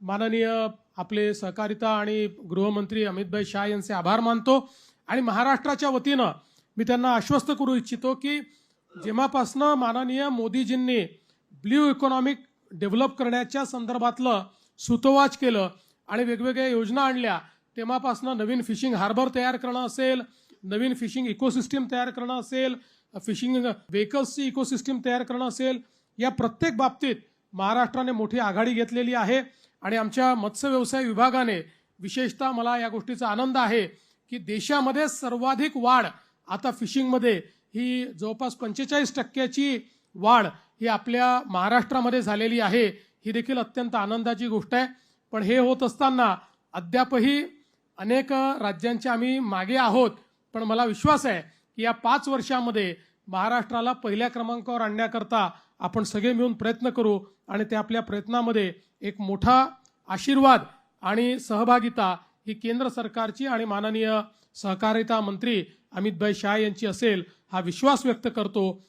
माननीय आपले सहकारिता आणि गृहमंत्री अमितभाई शाह यांचे आभार मानतो. आणि महाराष्ट्राच्या वतीनं मी त्यांना आश्वस्त करू इच्छितो की जेव्हापासनं माननीय मोदीजींनी ब्ल्यू इकॉनॉमिक डेव्हलप करण्याच्या संदर्भातलं सुतोवाच केलं आणि वेगवेगळ्या योजना आणल्या तेव्हापासनं नवीन फिशिंग हार्बर तयार करणं असेल नवीन फिशिंग इकोसिस्टीम तयार करणं असेल फिशिंग व्हेकल्सची इकोसिस्टीम तयार करणं असेल या प्रत्येक बाबतीत महाराष्ट्राने मोठी आघाडी घेतलेली आहे. आणि आमच्या मत्स्य व्यवसाय विभागाने विशेषतः मला या गोष्टीचा आनंद आहे की देशामध्ये सर्वाधिक वाढ आता फिशिंगमध्ये ही जवळपास पंचेचाळीस टक्क्याची वाढ ही आपल्या महाराष्ट्रामध्ये झालेली आहे. ही देखील अत्यंत आनंदाची गोष्ट आहे. पण हे होत असताना अद्यापही अनेक राज्यांच्या आम्ही मागे आहोत. पण मला विश्वास आहे की या पाच वर्षामध्ये महाराष्ट्राला पहिल्या क्रमांकावर आणण्याकरता आपण सगळे मिळून प्रयत्न करू आणि ते आपल्या प्रयत्नामध्ये एक मोठा आशीर्वाद आणि सहभागिता ही केंद्र सरकारची आणि माननीय सहकारिता मंत्री अमितभाई शाह यांची असेल हा विश्वास व्यक्त करतो.